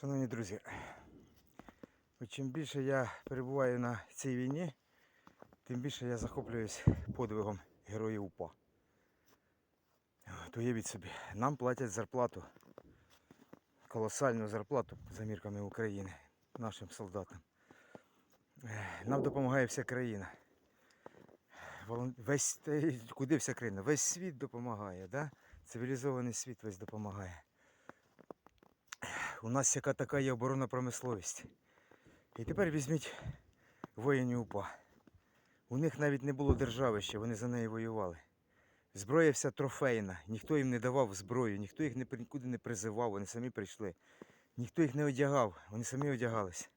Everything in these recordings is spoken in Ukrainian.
Шановні друзі, чим більше я перебуваю на цій війні, тим більше я захоплююсь подвигом героїв УПА. От уявіть собі, нам платять зарплату, колосальну зарплату за мірками України, нашим солдатам. Е, Нам допомагає вся країна. Весь, куди вся країна? Весь світ допомагає, да? цивілізований світ весь допомагає. У нас яка така є оборонна промисловість. І тепер візьміть воїнів УПА. У них навіть не було держави ще, вони за неї воювали. Зброя вся трофейна, ніхто їм не давав зброю, ніхто їх нікуди не призивав, вони самі прийшли. Ніхто їх не одягав, вони самі одягались.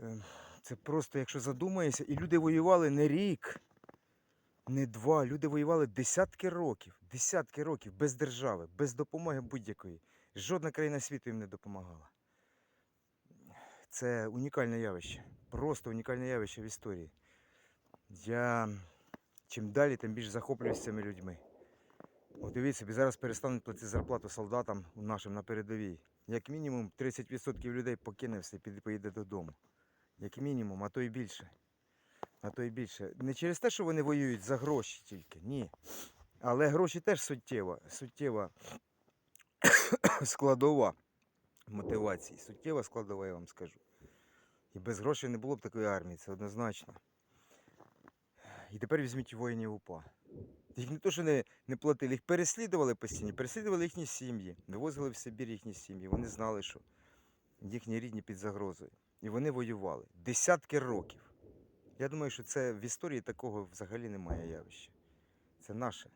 Ем, Це просто, якщо задумаєшся, і люди воювали не рік, не два. Люди воювали десятки років, десятки років без держави, без допомоги будь-якої. Жодна країна світу їм не допомагала. Це унікальне явище. Просто унікальне явище в історії. Я чим далі, тим більше захоплююсь цими людьми. От дивіться, зараз перестануть платити зарплату солдатам нашим на передовій. Як мінімум 30% людей покине все і поїде додому. Як мінімум, а то й більше. А то й більше. Не через те, що вони воюють за гроші тільки, ні. Але гроші теж суттєва, суттєва складова мотивації. Суттєва складова, я вам скажу. І без грошей не було б такої армії, це однозначно. І тепер візьміть воїнів УПА. Їх не то, що не, не платили, їх переслідували постійно, переслідували їхні сім'ї, вивозили в Сибір їхні сім'ї. Вони знали, що їхні рідні під загрозою. І вони воювали десятки років. Я думаю, що це в історії такого взагалі немає явища. Це наше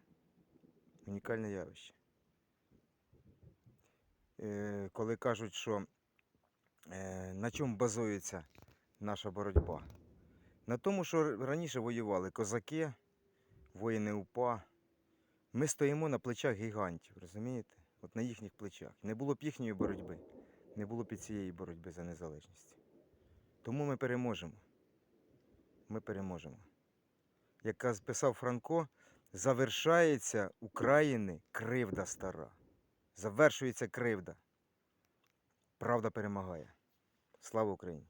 унікальне явище. Е, коли кажуть, що е, на чому базується наша боротьба? На тому, що раніше воювали козаки, воїни УПА. Ми стоїмо на плечах гігантів, розумієте? От на їхніх плечах. Не було б їхньої боротьби, не було б і цієї боротьби за незалежність. Тому ми переможемо. Ми переможемо. Як писав Франко, завершається України кривда стара. Завершується кривда. Правда перемагає. Слава Україні!